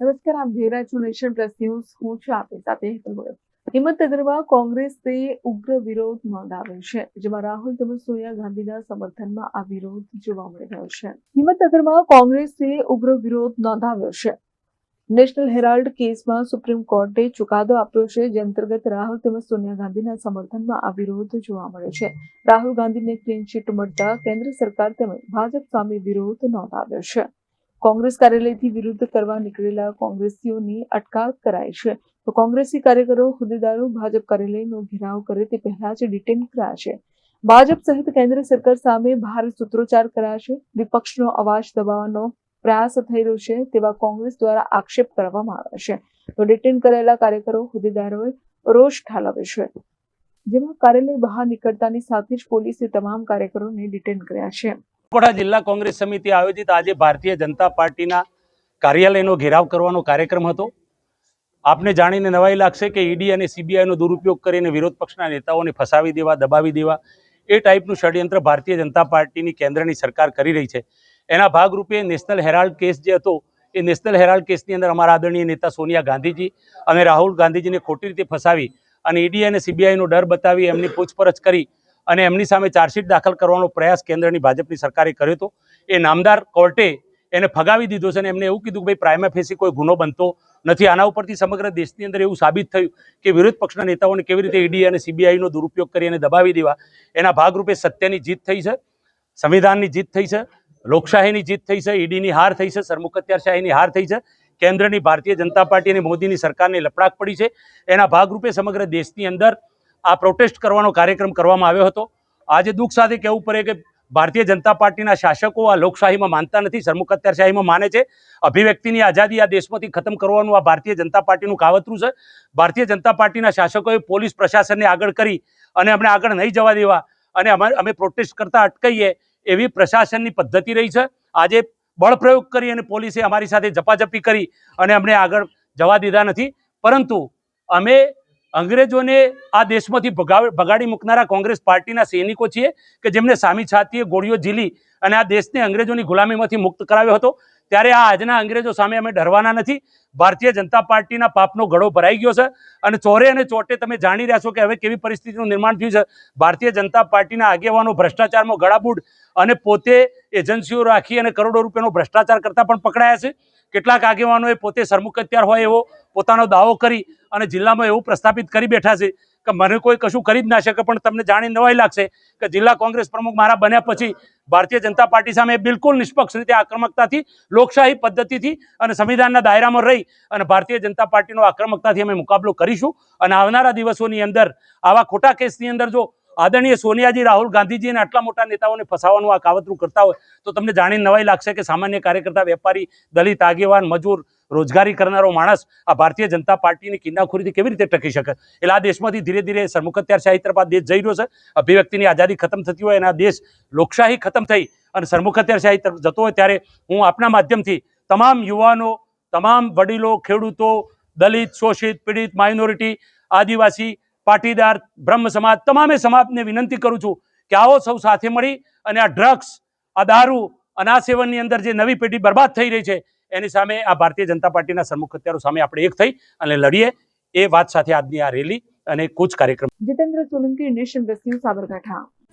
નમસ્કાર, આપ જોઈ રહ્યા છો નેશન પ્લસ ન્યૂઝ. હું છું આપની સાથે હેતલ ગોયલ. કોંગ્રેસ તે ઉગ્ર વિરોધ નોંધાવ્યો છે, જેમાં રાહુલ તેમજ સોનિયા ગાંધીના સમર્થનમાં આ વિરોધ જોવા મળી રહ્યો છે. હિંમતનગરમાં કોંગ્રેસે ઉગ્ર વિરોધ નોંધાવ્યો છે. નેશનલ હેરાલ્ડ કેસમાં સુપ્રીમ કોર્ટે ચુકાદો આપ્યો છે, જે અંતર્ગત રાહુલ તેમજ સોનિયા ગાંધીના સમર્થનમાં આ વિરોધ જોવા મળ્યો છે. રાહુલ ગાંધીને ક્લીન ચીટ મળતા કેન્દ્ર સરકાર તેમજ ભાજપ સામે વિરોધ નોંધાવ્યો છે. કોંગ્રેસ કાર્યાલયથી વિરુદ્ધ કરવા નીકળેલા કોંગ્રેસીઓની અટકાયત કરાઈ છે. તો કોંગ્રેસી કાર્યકરો, હોદ્દેદારો ભાજપ કાર્યાલયનો ઘેરાવ કરે તે પહેલા જ ડિટેન કરાયા છે. ભાજપ સહિત કેન્દ્ર સરકાર સામે ભારે સૂત્રોચ્ચાર કરાયા છે. વિપક્ષનો અવાજ દબાવવાનો પ્રયાસ થઈ રહ્યો છે તેવા કોંગ્રેસ દ્વારા આક્ષેપ કરવામાં આવ્યા છે. તો ડિટેન કરાયેલા કાર્યકરો, હોદ્દેદારોએ રોષ ઠાલવ્યો છે. જેમાં કાર્યાલય બહાર નીકળતાની સાથે જ પોલીસે તમામ કાર્યકરોને ડિટેન કર્યા છે. બનાસકાંઠા જિલ્લા કોંગ્રેસ સમિતિ આયોજિત આજે ભારતીય જનતા પાર્ટીના કાર્યાલયનો ઘેરાવ કરવાનો કાર્યક્રમ હતો. આપને જાણીને નવાઈ લાગશે કે ઈડી અને સીબીઆઈનો દુરુપયોગ કરીને વિરોધ પક્ષના નેતાઓને ફસાવી દેવા, દબાવી દેવા એ ટાઈપનું ષડયંત્ર ભારતીય જનતા પાર્ટીની કેન્દ્રની સરકાર કરી રહી છે. એના ભાગરૂપે નેશનલ હેરાલ્ડ કેસ જે હતો એ નેશનલ હેરાલ્ડ કેસની અંદર અમારા આદરણીય નેતા સોનિયા ગાંધીજી અને રાહુલ ગાંધીજીને ખોટી રીતે ફસાવી અને ઈડી અને સીબીઆઈનો ડર બતાવી એમની પૂછપરછ કરી અને એમની સામે ચાર્જશીટ દાખલ કરવાનો પ્રયાસ કેન્દ્રની ભાજપની સરકારે કર્યો હતો. એ નામદાર કોર્ટે એને ફગાવી દીધો છે અને એમને એવું કીધું કે ભાઈ પ્રાઇમા ફેસી કોઈ ગુનો બનતો નથી. આના ઉપરથી સમગ્ર દેશની અંદર એવું સાબિત થયું કે વિરોધ પક્ષના નેતાઓને કેવી રીતે ઈડી અને સીબીઆઈનો દુરુપયોગ કરી અને દબાવી દેવા. એના ભાગરૂપે સત્યની જીત થઈ છે, સંવિધાનની જીત થઈ છે, લોકશાહીની જીત થઈ છે, ઈડીની હાર થઈ છે સરમુખત્યારશાહીની હાર થઈ છે. કેન્દ્રની ભારતીય જનતા પાર્ટી અને મોદીની સરકારને લપડાક પડી છે. એના ભાગરૂપે સમગ્ર દેશની અંદર આ પ્રોટેસ્ટ કરવાનો કાર્યક્રમ કરવામાં આવ્યો હતો. આજે દુઃખ સાથે કહેવું પડે કે ભારતીય જનતા પાર્ટીના શાસકો આ લોકશાહીમાં માનતા નથી. સરમુખત્યારશાહીમાં માને છે. અભિવ્યક્તિની આઝાદી આ દેશમાંથી ખતમ કરવાનું આ ભારતીય જનતા પાર્ટીનું કાવતરું છે. ભારતીય જનતા પાર્ટીના શાસકોએ પોલીસ પ્રશાસનને આગળ કરી અને અમને આગળ નહીં જવા દેવા અને અમે અમે પ્રોટેસ્ટ કરતા અટકાઈએ એવી પ્રશાસનની પદ્ધતિ રહી છે. આજે બળપ્રયોગ કરી અને પોલીસે અમારી સાથે ઝપાઝપી કરી અને અમને આગળ જવા દીધા નથી. પરંતુ અમે અંગ્રેજોને આ દેશમાંથી ભગાડી મૂકનારા કોંગ્રેસ પાર્ટીના સૈનિકો છીએ કે જેમને સામી છાતીએ ગોળીઓ ઝીલી અને આ દેશને અંગ્રેજોની ગુલામીમાંથી મુક્ત કરાવ્યો હતો. ત્યારે આ આજના અંગ્રેજો સામે અમે ડરવાના નથી. ભારતીય જનતા પાર્ટીના પાપનો ઘડો ભરાઈ ગયો છે અને ચોરે અને ચોટે તમે જાણી રહ્યા છો કે હવે કેવી પરિસ્થિતિનું નિર્માણ થયું છે. ભારતીય જનતા પાર્ટીના આગેવાનો ભ્રષ્ટાચારમાં ગળાબૂટ અને પોતે એજન્સીઓ રાખી અને કરોડો રૂપિયાનો ભ્રષ્ટાચાર કરતા પણ પકડાયા છે. કેટલાક આગેવાનોએ પોતે સરમુખત્યાર હોય એવો પોતાનો દાવો કરી અને જિલ્લામાં એવું પ્રસ્થાપિત કરી બેઠા છે કે મને કોઈ કશું કરી જ ના શકે, પણ તમને જાણી નવાઈ લાગશે કે જિલ્લા કોંગ્રેસ પ્રમુખ મારા બન્યા પછી ભારતીય જનતા પાર્ટી સામે બિલકુલ નિષ્પક્ષ રીતે આક્રમકતાથી, લોકશાહી પદ્ધતિથી અને સંવિધાનના દાયરામાં રહી અને ભારતીય જનતા પાર્ટીનો આક્રમકતાથી અમે મુકાબલો કરીશું. અને આવનારા દિવસોની અંદર, આવા ખોટા કેસની અંદર જો આદરણીય સોનિયાજી, રાહુલ ગાંધીજી અને આટલા મોટા નેતાઓને ફસાવાનું આ કાવતરું કરતા હોય, તો તમને જાણીને નવાઈ લાગશે કે સામાન્ય કાર્યકર્તા, વેપારી, દલિત, આગેવાન, મજૂર, રોજગારી કરનારો માણસ આ ભારતીય જનતા પાર્ટીની કિન્નાખોરીથી કેવી રીતે ટકી શકે? એટલે આ દેશમાંથી ધીરે ધીરે સરમુખત્યારશાહી તરફ દેશ જઈ રહ્યો છે. અભિવ્યક્તિની આઝાદી ખતમ થતી હોય અને આ દેશ લોકશાહી ખતમ થઈ અને સરમુખત્યારશાહી તરફ જતો હોય, ત્યારે હું આપના માધ્યમથી તમામ યુવાનો તમામ વડીલો, ખેડૂતો, દલિત, શોષિત, પીડિત, માઇનોરિટી, આદિવાસી, પાટીદાર, બ્રહ્મ સમાજ તમામે સમાજને વિનંતી કરું છું કે આવો સૌ સાથે મળી અને આ ડ્રગ્સ, આ દારૂ અને આ સેવનની અંદર જે નવી પેઢી બરબાદ થઈ રહી છે, એની સામે આ ભારતીય જનતા પાર્ટીના સન્મુખ હત્યારો સામે આપણે એક થઈ અને લડીએ એ વાત સાથે આજની આ રેલી અને કૂચ કાર્યક્રમ જીતેન્દ્ર સોલંકી નેશન પ્લસ સાબરકાંઠા.